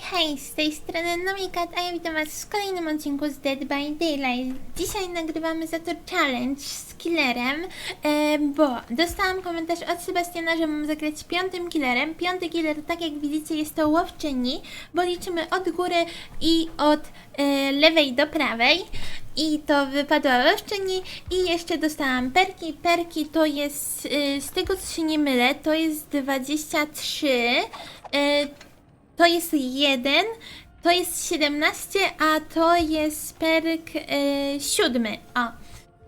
hej, z tej strony Nomikat, a ja witam was w kolejnym odcinku z Dead by Daylight. Dzisiaj nagrywamy za to challenge z killerem, bo dostałam komentarz od Sebastiana, że mam zagrać piątym killerem. Piąty killer, tak jak widzicie, jest to łowczyni, bo liczymy od góry i od e, lewej do prawej. I to wypadła łowczyni i jeszcze dostałam perki. Perki to jest, e, z tego co się nie mylę, to jest 23. E, to jest jeden, to jest 17, a to jest perk e, siódmy. O.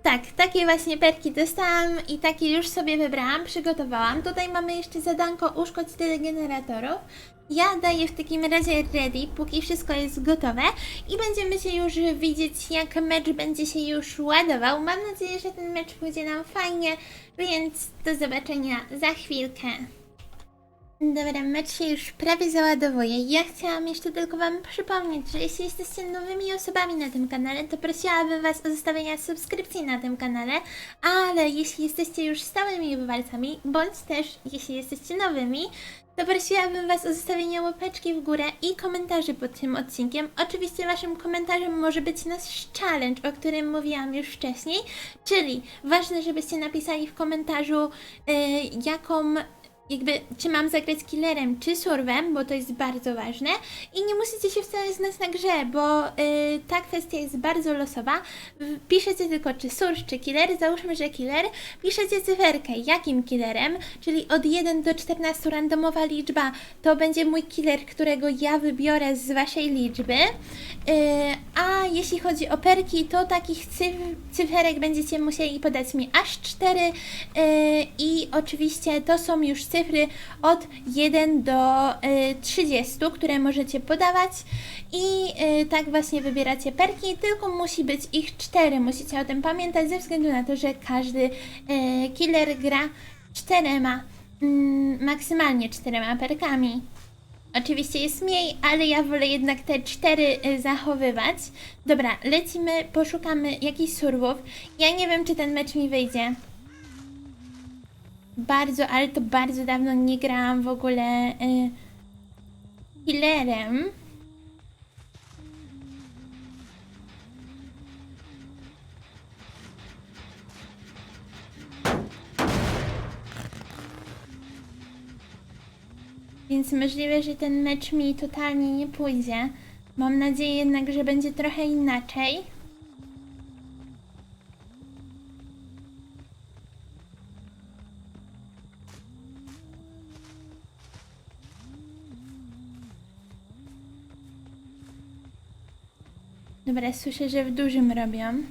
Tak, takie właśnie perki dostałam i takie już sobie wybrałam, przygotowałam. Tutaj mamy jeszcze zadanko uszkodź tyle generatorów. Ja daję w takim razie ready, póki wszystko jest gotowe i będziemy się już widzieć, jak mecz będzie się już ładował. Mam nadzieję, że ten mecz pójdzie nam fajnie, więc do zobaczenia za chwilkę. Dobra, mecz się już prawie załadowuje. Ja chciałam jeszcze tylko Wam przypomnieć, że jeśli jesteście nowymi osobami na tym kanale, to prosiłabym Was o zostawienie subskrypcji na tym kanale, ale jeśli jesteście już stałymi bywalcami, bądź też jeśli jesteście nowymi, to prosiłabym Was o zostawienie łapeczki w górę i komentarzy pod tym odcinkiem. Oczywiście Waszym komentarzem może być nasz challenge, o którym mówiłam już wcześniej, czyli ważne, żebyście napisali w komentarzu, yy, jaką jakby, czy mam zagrać killerem, czy surwem, bo to jest bardzo ważne. I nie musicie się wcale znać na grze, bo y, ta kwestia jest bardzo losowa. Piszecie tylko, czy surf, czy killer. Załóżmy, że killer. Piszecie cyferkę, jakim killerem, czyli od 1 do 14 randomowa liczba. To będzie mój killer, którego ja wybiorę z waszej liczby. Y, a jeśli chodzi o perki, to takich cyf cyferek będziecie musieli podać mi aż 4 y, i oczywiście to są już cyfry od 1 do y, 30, które możecie podawać i y, tak właśnie wybieracie perki, tylko musi być ich 4, musicie o tym pamiętać ze względu na to, że każdy y, killer gra czterema, mm, maksymalnie czterema perkami. Oczywiście jest mniej, ale ja wolę jednak te cztery y, zachowywać. Dobra, lecimy, poszukamy jakichś surwów. Ja nie wiem, czy ten mecz mi wyjdzie. Bardzo, ale to bardzo dawno nie grałam w ogóle y, killerem. Więc możliwe, że ten mecz mi totalnie nie pójdzie. Mam nadzieję jednak, że będzie trochę inaczej. Dobra, słyszę, że w dużym robią.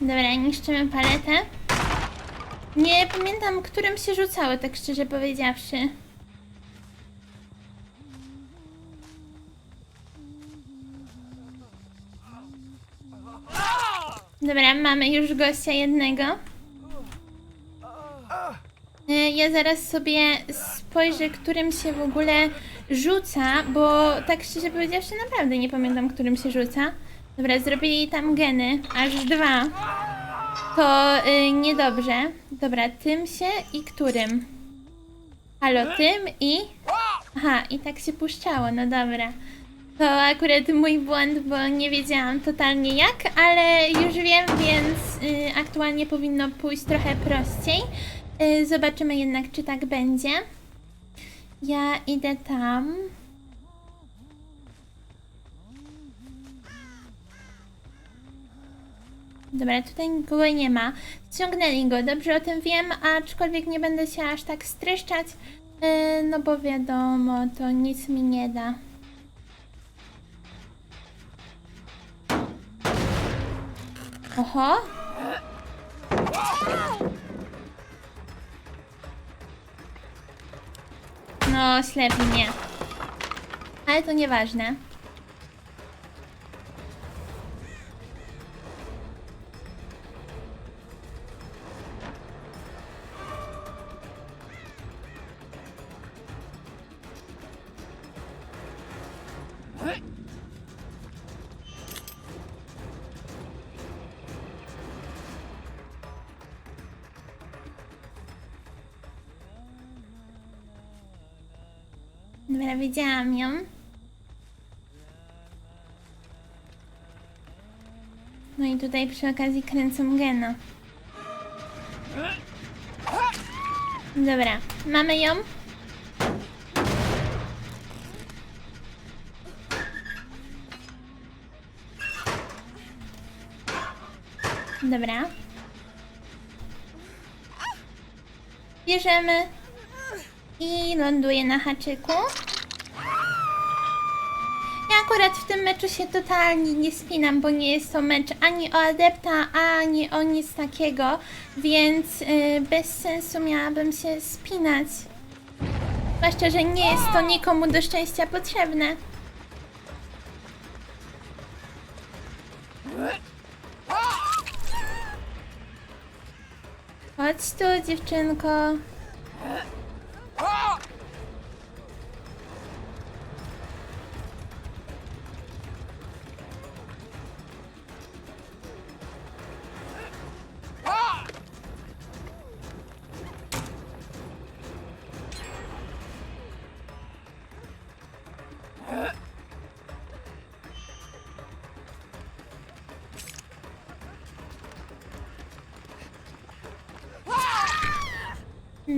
Dobra, niszczymy paletę. Nie pamiętam, którym się rzucało, tak szczerze powiedziawszy. Dobra, mamy już gościa jednego. E, Ja zaraz sobie spojrzę, którym się w ogóle rzuca, bo tak szczerze powiedziawszy naprawdę nie pamiętam, którym się rzuca. Dobra, zrobili tam geny, aż dwa. To y, niedobrze. Dobra, tym się i którym? Halo, tym i... Aha, i tak się puszczało, no dobra. To akurat mój błąd, bo nie wiedziałam totalnie jak, ale już wiem, więc y, aktualnie powinno pójść trochę prościej. Y, zobaczymy jednak, czy tak będzie. Ja idę tam. Dobra, tutaj nikogo nie ma. Ściągnęli go, dobrze o tym wiem, aczkolwiek nie będę się aż tak streszczać, yy, no bo wiadomo, to nic mi nie da. Oho! No, ślepi mnie. Ale to nieważne. Dobra, widziałam ją. No i tutaj przy okazji kręcą gena. Dobra, mamy ją. Dobra. Bierzemy i ląduje na haczyku. Meczu się totalnie nie spinam, bo nie jest to mecz ani o adepta, ani o nic takiego, więc y, bez sensu miałabym się spinać. Zwłaszcza, że nie jest to nikomu do szczęścia potrzebne. Chodź tu, dziewczynko.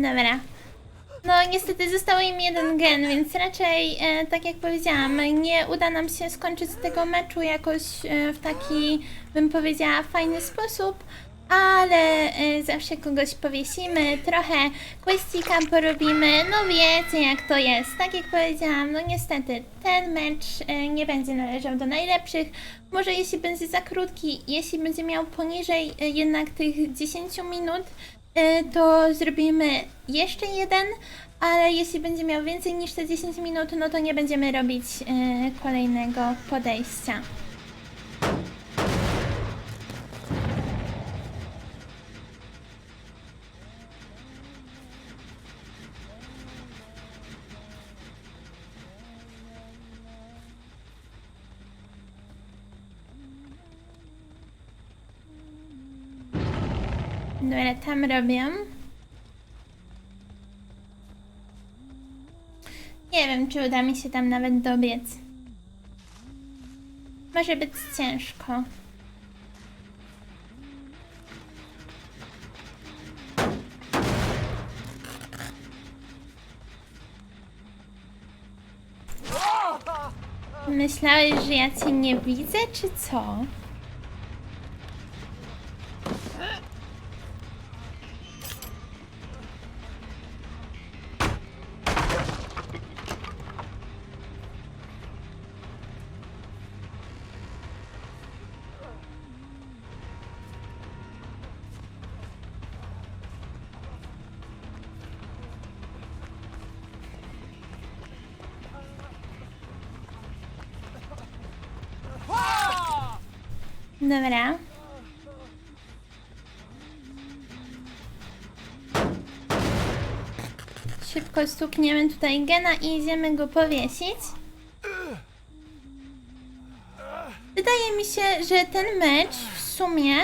Dobra. No niestety został im jeden gen, więc raczej, e, tak jak powiedziałam, nie uda nam się skończyć tego meczu jakoś e, w taki, bym powiedziała, fajny sposób, ale e, zawsze kogoś powiesimy, trochę questika porobimy, no wiecie jak to jest. Tak jak powiedziałam, no niestety ten mecz e, nie będzie należał do najlepszych. Może jeśli będzie za krótki, jeśli będzie miał poniżej e, jednak tych 10 minut, to zrobimy jeszcze jeden, ale jeśli będzie miał więcej niż te 10 minut, no to nie będziemy robić e, kolejnego podejścia. Dobra, tam robię. Nie wiem, czy uda mi się tam nawet dobiec. Może być ciężko. Myślałeś, że ja cię nie widzę, czy co? Dobra. Szybko stukniemy tutaj gena i idziemy go powiesić. Wydaje mi się, że ten mecz w sumie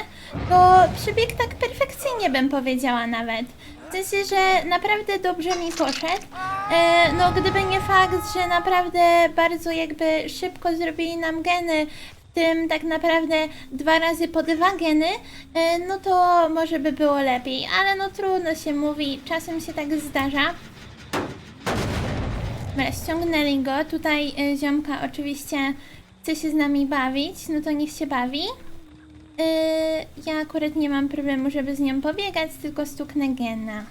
to przebiegł tak perfekcyjnie, bym powiedziała nawet. W sensie, że naprawdę dobrze mi poszedł. E, no, gdyby nie fakt, że naprawdę bardzo jakby szybko zrobili nam geny, tym tak naprawdę dwa razy po dwa geny, e, no to może by było lepiej. Ale no trudno się mówi, czasem się tak zdarza. Dobra, ściągnęli go. Tutaj y, ziomka oczywiście chce się z nami bawić, no to niech się bawi. Y, ja akurat nie mam problemu, żeby z nią pobiegać, tylko stuknę gena.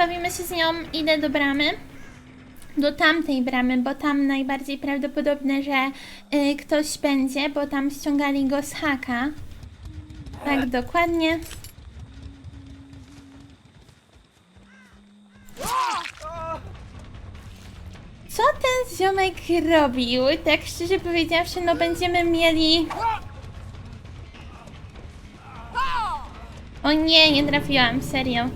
Bawimy się z nią, idę do bramy do tamtej bramy, bo tam najbardziej prawdopodobne, że y, ktoś będzie, bo tam ściągali go z haka. Tak, dokładnie. Co ten ziomek robił? Tak szczerze powiedziawszy, no będziemy mieli... O nie, nie trafiłam, serio.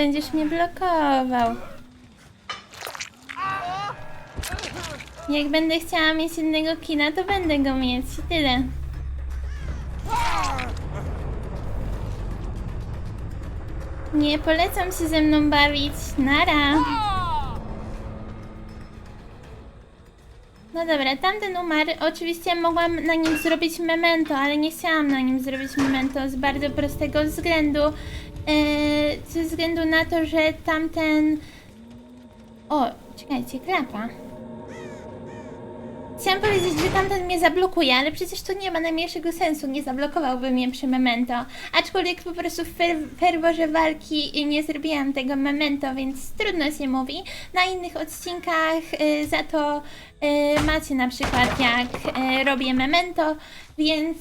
Będziesz mnie blokował. Jak będę chciała mieć innego kina, to będę go mieć tyle. Nie polecam się ze mną bawić. Nara. No dobra, tamten umarł. Oczywiście mogłam na nim zrobić memento, ale nie chciałam na nim zrobić memento z bardzo prostego względu. Eee, ze względu na to, że tamten. O, czekajcie, klapa. Chciałam powiedzieć, że tamten mnie zablokuje, ale przecież to nie ma najmniejszego sensu, nie zablokowałby mnie przy memento. Aczkolwiek po prostu w fer ferworze walki nie zrobiłam tego memento, więc trudno się mówi. Na innych odcinkach y, za to macie na przykład jak y, robię memento, więc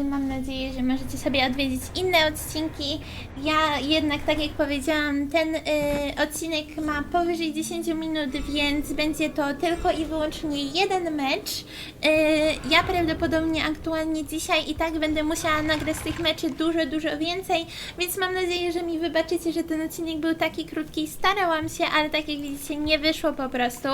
y, mam nadzieję, że możecie sobie odwiedzić inne odcinki. Ja jednak, tak jak powiedziałam, ten odcinek ma powyżej 10 minut, więc będzie to tylko i wyłącznie jeden mecz. Ja prawdopodobnie aktualnie dzisiaj i tak będę musiała nagrać tych meczy dużo, dużo więcej, więc mam nadzieję, że mi wybaczycie, że ten odcinek był taki krótki. Starałam się, ale tak jak widzicie, nie wyszło po prostu.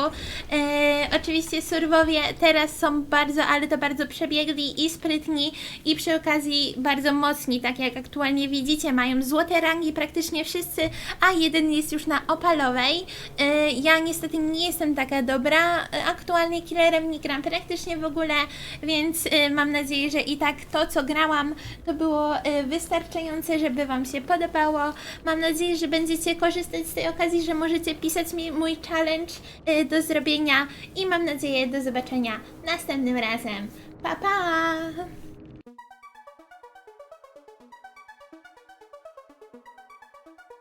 Oczywiście surwowie teraz są bardzo, ale to bardzo przebiegli i sprytni i przy okazji bardzo mocni, tak jak aktualnie widzicie, mają złote rangi praktycznie wszyscy, a jeden jest już na opalowej. Y, Ja niestety nie jestem taka dobra, y, aktualnie killerem nie gram praktycznie w ogóle, więc y, mam nadzieję, że i tak to, co grałam, to było wystarczające, żeby Wam się podobało. Mam nadzieję, że będziecie korzystać z tej okazji, że możecie pisać mi mój challenge do zrobienia i mam nadzieję do zobaczenia następnym razem. Pa, pa!